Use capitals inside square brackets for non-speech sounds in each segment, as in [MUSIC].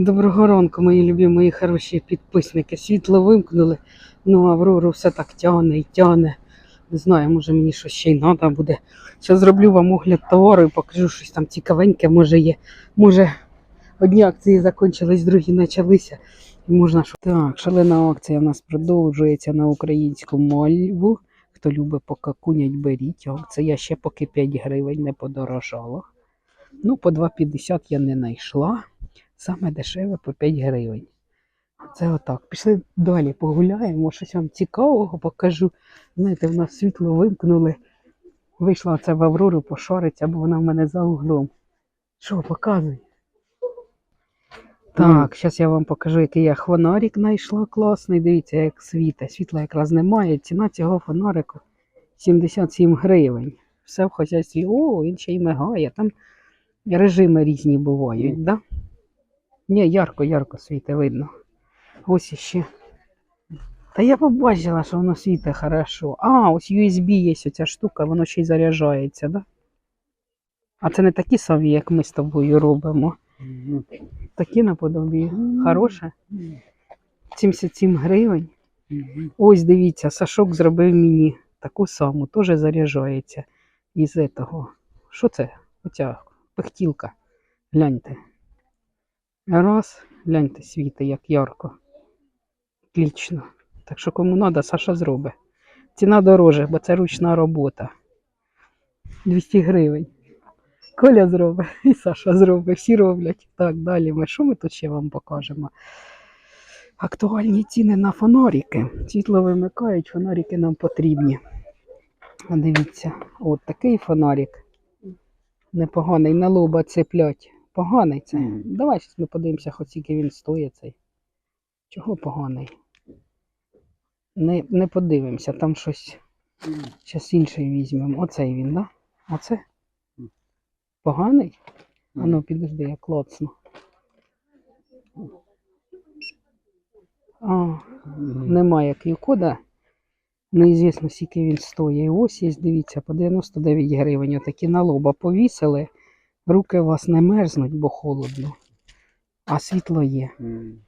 Доброго ранку, мої любі, мої хороші підписники. Світло вимкнули. Ну, Аврору все так тягне і тягне. Не знаю, може мені щось ще й треба буде. Зараз зроблю вам огляд товару і покажу щось там цікавеньке, може є. Може, одні акції закінчились, другі почалися. І можна що. Так, шалена акція в нас продовжується на українську мову. Хто любить покакунять, беріть. Акція ще поки 5 гривень не подорожала. Ну, по 2,50 я не знайшла. Саме дешеве по 5 гривень. Це отак. Пішли далі погуляємо, щось вам цікавого покажу. Знаєте, в нас світло вимкнули. Вийшла це в Аврору пошариться, бо вона в мене за углом. Що, показуй? Так, зараз я вам покажу, який я фонарик знайшла класний. Дивіться, як світе. Світла якраз немає. Ціна цього фонарику 77 гривень. Все в хазяйстві. О, він ще й мигає. Там режими різні бувають, так? Да? Ні, ярко, ярко світе видно. Ось іще. Та я побачила, що воно світе хорошо. А, ось USB є оця штука, воно ще й заряджається, да? А це не такі самі, як ми з тобою робимо. Такі наподобі. Хороше. 77 гривень. Ось дивіться, Сашок зробив мені таку саму, теж заряджається із того. Що це? Оця пихтілка. Гляньте. Раз, гляньте, світи, як ярко. Отлично. Так що кому треба, Саша зробить. Ціна дороже, бо це ручна робота. 200 гривень. Коля зробить і Саша зробить, всі роблять. Так, далі ми що ми тут ще вам покажемо? Актуальні ціни на фонарики. Світло вимикають, фонарики нам потрібні. Дивіться, от такий фонарик. Непоганий, на лоба цеплять. Поганий це. Мгм. Давай щось ми подивимося, хоч скільки він стоїть цей. Чого поганий? Не, не подивимося, там щось. Зараз інший візьмемо. Оцей він, да? Оце? Поганий? А ну підожди, я клоцну. А, немає QR-кода. Неізвісно, скільки він стоїть. І ось є, дивіться, по 99 гривень. Отакі на лоба повісили. Руки у вас не мерзнуть, бо холодно. А світло є.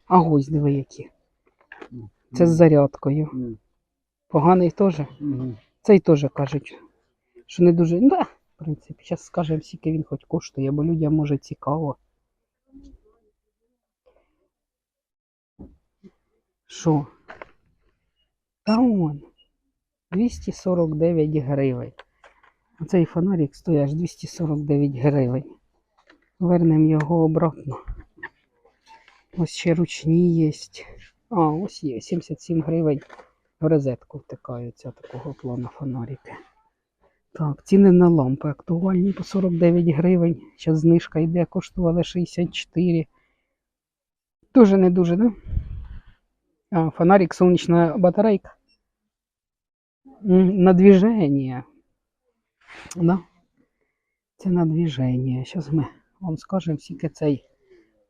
А гось диви які. Це з зарядкою. Поганий теж. Цей теж кажуть, що не дуже. Да, в принципі, зараз скажемо, скільки він хоч коштує, бо людям може цікаво. Що? Та он. 249 гривень. Оцей фонарик стоїть аж 249 гривень. Вернемо його обратно. Ось ще ручні є. А, ось є 77 гривень в розетку втикаються такого плану фонарики. Так, ціни на лампи актуальні по 49 гривень. Зараз знижка йде, коштували 64. Дуже не дуже, да? А, фонарик, сонячна батарейка. На движение. Це на движение. Зараз ми вам скажемо, скільки цей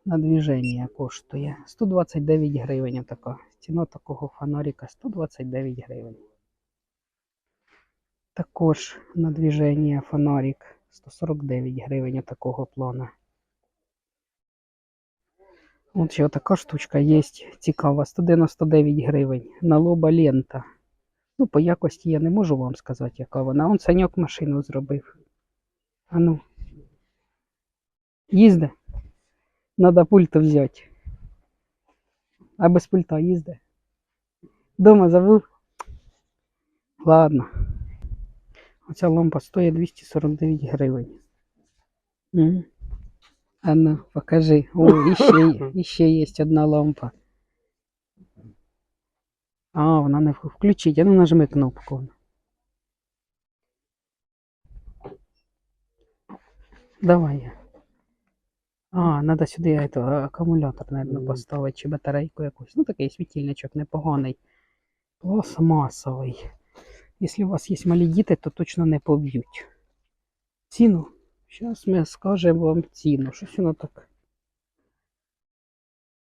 на движение коштує. 129 гривень така. Ціна такого фонарика 129 гривень. Також на движение фонарик 149 гривень такого плану. От ще така штучка є цікава, 199 гривень. На лоба лента. Ну, по якості я не можу вам сказати, яка вона. Он саньок машину зробив. А ну. Їзде. Надо пульт взяти. А без пульта їзде. Дома забув. Ладно. Оця лампа стоїть 249 гривень. М. А ну, покажи. О, іще, іще є одна лампа. А, вона не включить. А ну нажми кнопку. Давай. А, треба сюди это, акумулятор, наверное, поставити, чи батарейку якусь. Ну, такий світильничок непоганий. Пластмасовий. Якщо у вас є малі діти, то точно не поб'ють. Ціну. Зараз ми скажемо вам ціну. Щось воно так.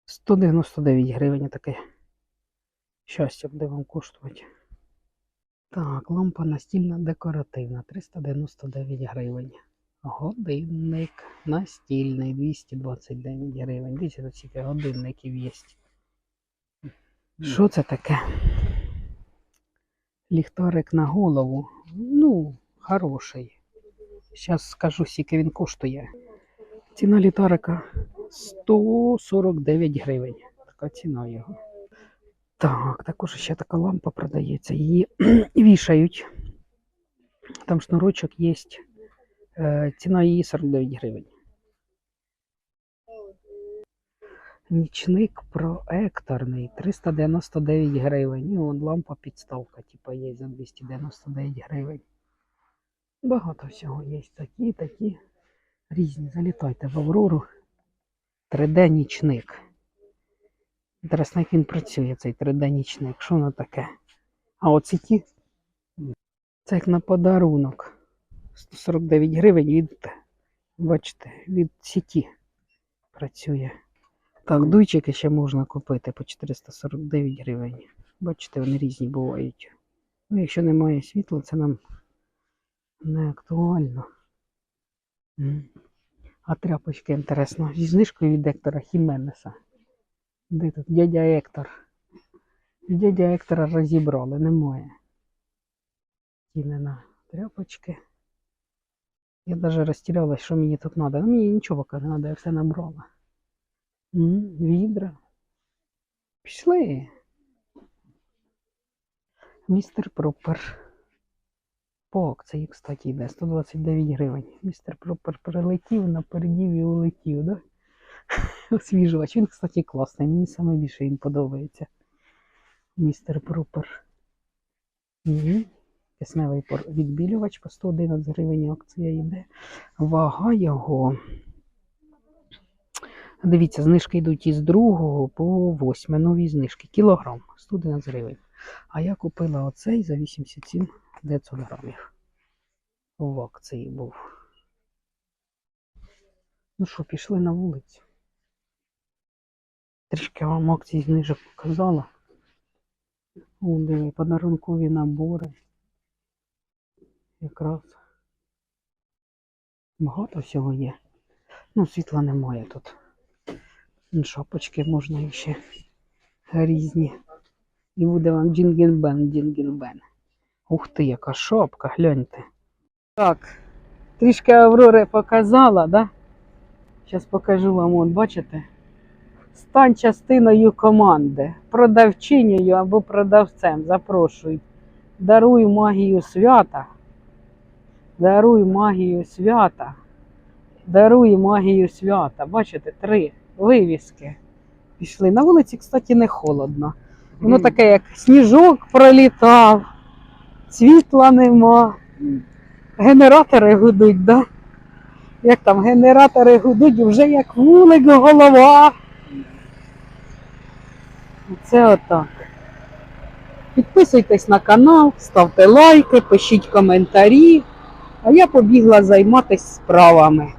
199 гривень таке. Щастя буде вам коштувати. Так, лампа настільна декоративна, 399 гривень. Годинник настільний 229 гривень. Дивіться, тут стільки годинників є. Що це таке? Ліхтарик на голову. Ну, хороший. Зараз скажу, скільки він коштує. Ціна ліхтарика 149 гривень. Така ціна його. Так, також ще така лампа продається. Її [CLEARS THROAT] вішають. Там шнурочок є. Е, Ціна її 49 гривень. Нічник проекторний 399 гривень. І вон лампа підставка, типа є за 299 гривень. Багато всього є. Такі, такі різні. Залітайте в Аврору. 3D Інтересно, як він працює, цей 3D нічник. Що воно таке? А оці ті. Це як на подарунок. 149 гривень від, бачите, від сіті працює. Так, дуйчики ще можна купити по 449 гривень. Бачите, вони різні бувають. Ну, якщо немає світла, це нам не актуально. А тряпочки інтересно. Зі знижкою від Ектора Хіменеса. Де тут дядя Ектор? Дядя Ектора розібрали, немає. Ціни на тряпочки. Я навіть розтірялась, що мені тут треба. Ну, мені нічого не треба, я все набрала. М, Відра. Пішли. Містер Пропер. По акції, кстати, йде 129 гривень. Містер Пропер прилетів, напередів і улетів, да? [LAUGHS] Освіжувач. Він, кстати, класний. Мені саме більше він подобається. Містер Пропер. Угу. Кисневий відбілювач по 111 гривень акція йде. Вага його. Дивіться, знижки йдуть із 2 по 8. Нові знижки. Кілограм 111 гривень. А я купила оцей за 87 900 грамів. В акції був. Ну що, пішли на вулицю. Трішки вам акції знижок показала. О, диви, подарункові набори. Якраз багато всього є. Ну, світла немає тут. Шапочки можна ще різні. І буде вам джингенбен, джингенбен. Ух ти, яка шапка, гляньте. Так, трішки Аврори показала, да? Зараз покажу вам, от, бачите? Стань частиною команди, продавчинею або продавцем. Запрошують. Даруй магію свята. Даруй магію свята. Даруй магію свята. Бачите, три вивіски пішли. На вулиці, кстати, не холодно. Воно таке, як сніжок пролітав, світла нема. Генератори гудуть, да? Як там генератори гудуть, вже як вулик голова. Це отак. Підписуйтесь на канал, ставте лайки, пишіть коментарі. А я побігла займатися справами.